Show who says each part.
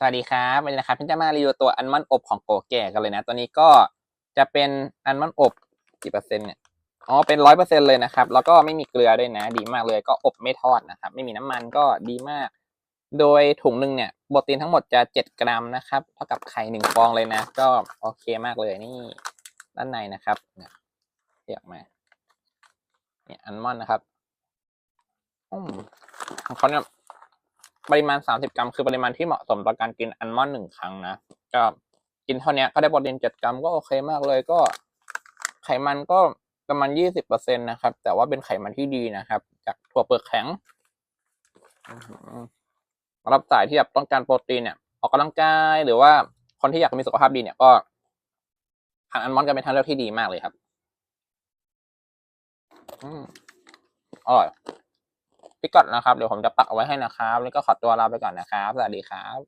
Speaker 1: สวัสดีครับวันนี้นะครับพี่จะมารีวิวตัวอัลมอนด์อบของโกแก่กันเลยนะ ตัวนี้ก็จะเป็นอัลมอนด์อบกี่เปอร์เซ็นต์เนี่ยอ๋อเป็นร้อยเปอร์เซ็นเลยนะครับ แล้วก็ไม่มีเกลือด้วยนะ ดีมากเลยก็อบไม่ทอดนะครับ ไม่มีน้ำมันก็ดีมาก โดยถุงหนึ่งเนี่ยโปรตีนทั้งหมดจะเจ็ดกรัมนะครับเท่ากับไข่หนึ่งฟองเลยนะ ก็โอเคมากเลยนี่ด้านในนะครับเนี่ยเรียกมาเนี่ยอัลมอนด์นะครับอืมของเขาเนี่ย ปริมาณ 30 กรัม คือปริมาณที่เหมาะสมต่อการกินอัลมอนด์หนึ่งครั้งนะก็กินเท่านี้ก็ได้โปรตีน 7 กรัมก็โอเคมากเลยก็ ไขมันก็ประมาณ 20%นะครับ แต่ว่าเป็นไขมันที่ดีนะครับ จากถั่วเปลือกแข็งสำหรับสายที่แบบต้องการโปรตีนเนี่ยออกกำลังกายหรือว่าคนที่อยากมีสุขภาพดีเนี่ยก็ทานอัลมอนด์กันเป็นทางเลือกที่ดีมากเลยครับ อืมอร่อย พิกัดนะครับ เดี๋ยวผมจะปักเอาไว้ให้นะครับ แล้วก็ขอตัวลาไปก่อนนะครับ สวัสดีครับ